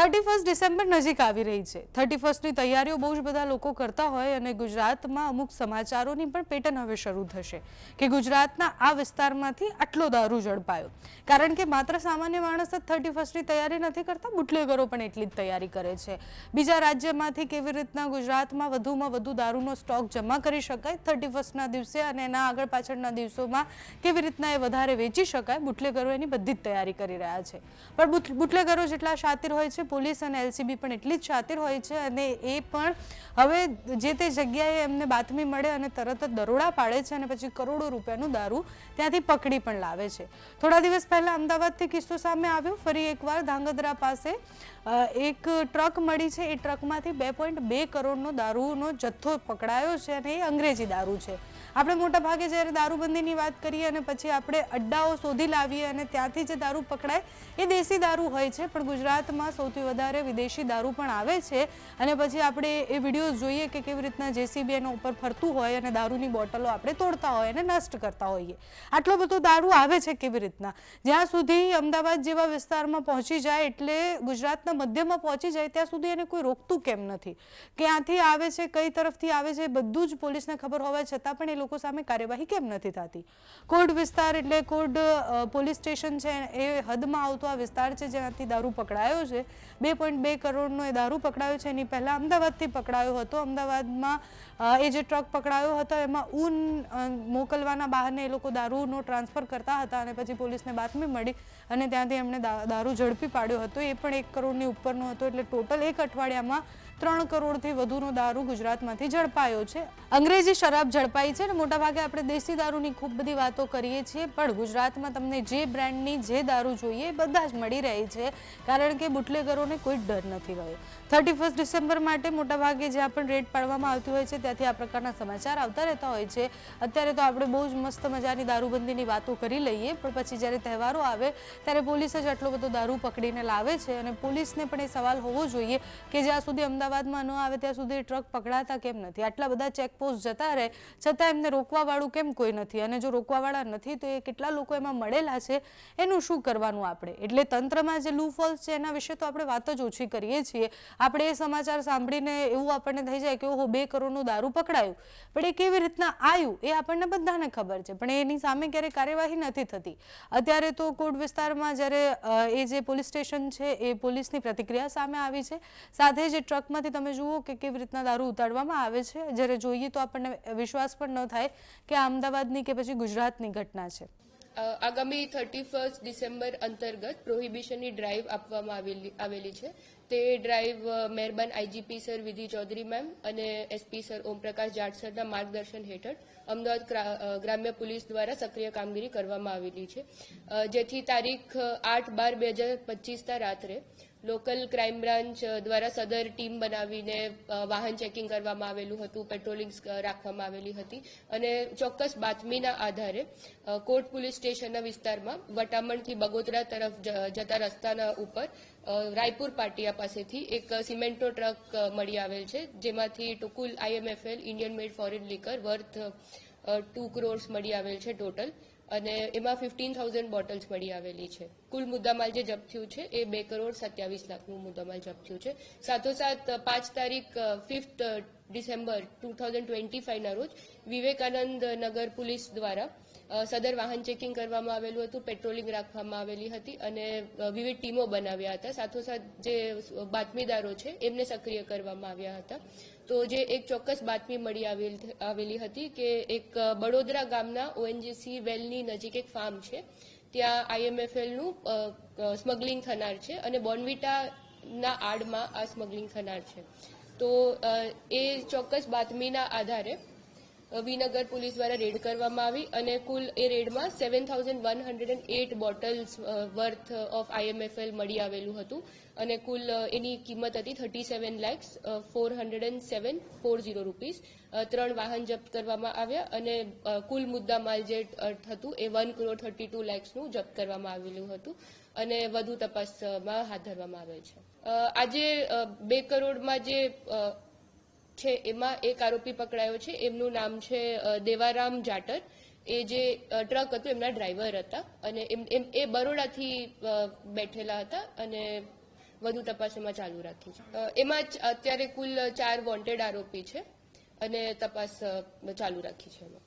Thirty first December નજીક આવી રહી છે. થર્ટી ફર્સ્ટની તૈયારીઓ બહુ જ બધા લોકો કરતા હોય અને ગુજરાતમાં અમુક સમાચારોની પણ પેટર્ન હવે શરૂ થશે કે ગુજરાતના આ વિસ્તારમાંથી આટલો દારૂ ઝડપાયો. કારણ કે માત્ર સામાન્ય માણસ જ થર્ટી ફર્સ્ટની તૈયારી નથી કરતા, બુટલેગરો પણ એટલી જ તૈયારી કરે છે. બીજા રાજ્યમાંથી કેવી રીતના ગુજરાતમાં વધુમાં વધુ દારૂનો સ્ટોક જમા કરી શકાય, થર્ટી ફર્સ્ટના દિવસે અને એના આગળ પાછળના દિવસોમાં કેવી રીતના એ વધારે વેચી શકાય, બુટલેગરો એની બધી જ તૈયારી કરી રહ્યા છે. પણ બુટ- બુટલેગરો જેટલા શાતિર હોય છે પોલીસ અને એલસીબી પણ એટલી જ શાતિર હોય છે અને એ પણ હવે જે તે જગ્યાએ એમને બાતમી મળે અને તરત જ દરોડા પાડે છે અને પછી કરોડો રૂપિયાનું દારૂ ત્યાંથી પકડી પણ લાવે છે. થોડા દિવસ પહેલાં અમદાવાદથી કિસ્સો સામે આવ્યો. ફરી એકવાર ધાંગધ્રા પાસે એક ટ્રક મળી છે. એ ટ્રકમાંથી બે પોઈન્ટ બે કરોડનો દારૂનો જથ્થો પકડાયો છે અને એ અંગ્રેજી દારૂ છે. આપણે મોટા ભાગે જ્યારે દારૂબંધીની વાત કરીએ અને પછી આપણે અડ્ડાઓ શોધી લાવીએ અને ત્યાંથી જે દારૂ પકડાય, એ દેશી દારૂ હોય છે. પણ ગુજરાતમાં સૌથી વધારે વિદેશી દારૂ પણ આવે છે. અને પછી આપણે એ વિડીયોઝ જોઈએ કે કેવી રીતના જેસીબી એના ઉપર ફરતું હોય અને દારૂની બોટલો આપણે તોડતા હોય અને નષ્ટ કરતા હોઈએ. આટલો બધો દારૂ આવે છે કેવી રીતના? જ્યાં સુધી અમદાવાદ જેવા વિસ્તારમાં પહોંચી જાય એટલે ગુજરાતના મધ્યમાં પહોંચી જાય, ત્યાં સુધી એને કોઈ રોકતું કેમ નથી? ક્યાંથી આવે છે, કઈ તરફથી આવે છે બધું જ પોલીસને ખબર હોવા છતાં પણ એ લોકો સામે કાર્યવાહી કેમ નથી થતી? કોડ વિસ્તાર એટલે કોડ પોલીસ સ્ટેશન છે, એ હદમાં આવતો આ વિસ્તાર છે જ્યાંથી દારૂ પકડાયો છે. બે પોઈન્ટ બે કરોડનો એ દારૂ પકડાયો છે. એની પહેલાં અમદાવાદથી પકડાયો હતો. અમદાવાદમાં એ જે ટ્રક પકડાયો હતો, એમાં ઊન મોકલવાના બહાને એ લોકો દારૂનો ટ્રાન્સફર કરતા હતા અને પછી પોલીસને બાતમી મળી અને ત્યાંથી એમણે દારૂ ઝડપી પાડ્યો હતો. એ પણ એક કરોડની ઉપરનો હતો. એટલે ટોટલ એક અઠવાડિયામાં ત્રણ કરોડથી વધુનો દારૂ ગુજરાતમાંથી ઝડપાયો છે. અંગ્રેજી શરાબ ઝડપાઈ છે અને મોટાભાગે આપણે દેશી દારૂની ખૂબ બધી વાતો કરીએ છીએ, પણ ગુજરાતમાં તમને જે બ્રાન્ડની જે દારૂ જોઈએ એ બધા જ મળી રહી છે, કારણ કે બુટલેગરોને કોઈ ડર નથી રહ્યો. થર્ટી ફર્સ્ટ ડિસેમ્બર માટે મોટાભાગે જ્યાં પણ રેટ પાડવામાં આવતી હોય છે, ત્યાંથી આ પ્રકારના સમાચાર આવતા રહેતા હોય છે. અત્યારે તો આપણે બહુ જ મસ્ત મજાની દારૂબંધીની વાતો કરી લઈએ, પણ પછી જ્યારે તહેવારો આવે, ત્યારે પોલીસ જ આટલો બધો દારૂ પકડીને લાવે છે અને પોલીસને પણ એ સવાલ હોવો જોઈએ કે જ્યાં સુધી અમદાવાદમાં ન આવે ત્યાં સુધી ટ્રક પકડાતા કેમ નથી? આટલા બધા ચેકપોસ્ટ જતા રહે, છતાં એમને રોકવાવાળું કેમ કોઈ નથી? અને જો રોકવાવાળા નથી, તો એ કેટલા લોકો એમાં મળેલા છે? એનું શું કરવાનું આપણે? એટલે તંત્રમાં જે લૂફોલ્સ છે, એના વિશે તો આપણે વાત જ ઓછી કરીએ છીએ. આપણે એ સમાચાર સાંભળીને એવું આપણને થઈ જાય કે, ઓહો, બે કરોડનું દારૂ પકડાયું. પણ એ કેવી રીતના આવ્યું, એ આપણને બધાને ખબર છે. પણ એની સામે ક્યારેય કાર્યવાહી નથી થતી. અત્યારે તો કોટ વિસ્તારમાં જ્યારે એ જે પોલીસ સ્ટેશન છે, એ પોલીસની પ્રતિક્રિયા સામે આવી છે. સાથે જે ટ્રકમાંથી તમે જુઓ કે કેવી રીતના દારૂ ઉતારવામાં આવે છે. જ્યારે જોઈએ તો આપણને વિશ્વાસ પણ ન થાય કે અમદાવાદની કે પછી ગુજરાતની ઘટના છે. આગામી થર્ટી ફર્સ્ટ ડિસેમ્બર અંતર્ગત પ્રોહિબિશનની ડ્રાઈવ આપવામાં આવેલી આવેલી છે. તે ડ્રાઈવ મહેરબાન IGP sir Vidhi Chaudhary ma'am અને એસપી સર ઓમપ્રકાશ જાટ સરના માર્ગદર્શન હેઠળ અમદાવાદ ગ્રામ્ય પોલીસ દ્વારા સક્રિય કામગીરી કરવામાં આવેલી છે. જેથી તારીખ આઠ બાર બે હજાર પચીસના રાત્રે લોકલ ક્રાઇમ બ્રાન્ચ દ્વારા સદર ટીમ બનાવીને વાહન ચેકિંગ કરવામાં આવેલું હતું પેટ્રોલિંગ રાખવામાં આવેલી હતી. અને ચોક્કસ બાતમીના આધારે કોટ પોલીસ સ્ટેશનના વિસ્તારમાં વટામણથી બગોદરા તરફ જતા રસ્તાના ઉપર રાયપુર પાટિયા પાસેથી એક સિમેન્ટો ટ્રક મળી આવેલ છે, જેમાંથી ટુકુલ IMFL Indian made foreign liquor, worth two crores મળી આવેલ છે ટોટલ. અને એમાં ફિફ્ટીન થાઉઝન્ડ બોટલ્સ મળી આવેલી છે. કુલ મુદ્દામાલ જે જપ્ત થયું છે, એ બે કરોડ સત્યાવીસ લાખનું મુદ્દામાલ જપ્ત થયું છે. સાથોસાથ પાંચ તારીખ fifth December two thousand twenty ફાઇવના રોજ વિવેકાનંદ નગર પોલીસ દ્વારા સદર વાહન ચેકિંગ કરવામાં આવેલું હતું, પેટ્રોલિંગ રાખવામાં આવેલી હતી અને વિવિધ ટીમો બનાવ્યા હતા. સાથોસાથ જે બાતમીદારો છે, એમને સક્રિય કરવામાં આવ્યા હતા. તો જે એક ચોક્કસ બાતમી મળી આવેલ હતી કે એક બડોદરા ગામના ઓએનજીસી વેલની નજીક એક ફાર્મ છે. ત્યાં આઈએમએફએલનું સ્મગલિંગ થનાર છે અને બોર્નવિટાના આડમાં આ સ્મગલિંગ થનાર છે. તો એ ચોક્કસ બાતમીના આધારે વિનગર પોલીસ દ્વારા રેડ કરવામાં આવી અને કુલ એ રેડમાં seven thousand one hundred and eight bottles worth of IMFL મળી આવેલું હતું અને કુલ એની કિંમત હતી thirty seven lakhs four hundred and seven four zero rupees ત્રણ વાહન જપ્ત કરવામાં આવ્યા અને કુલ મુદ્દામાલ જે હતું એ વન કરોડ થર્ટી ટુ લેક્સનું જપ્ત કરવામાં આવેલું હતું અને વધુ તપાસમાં હાથ ધરવામાં આવેલ છે. આજે બે કરોડમાં જે છે, એમાં એક આરોપી પકડાયો છે, એમનું નામ છે દેવારામ જાટર. એ જે ટ્રક હતું, એમના ડ્રાઈવર હતા અને એમ એ બરોડાથી બેઠેલા હતા અને વધુ તપાસ એમાં ચાલુ રાખી છે. એમાં અત્યારે કુલ ચાર વોન્ટેડ આરોપી છે અને તપાસ ચાલુ રાખી છે એમાં.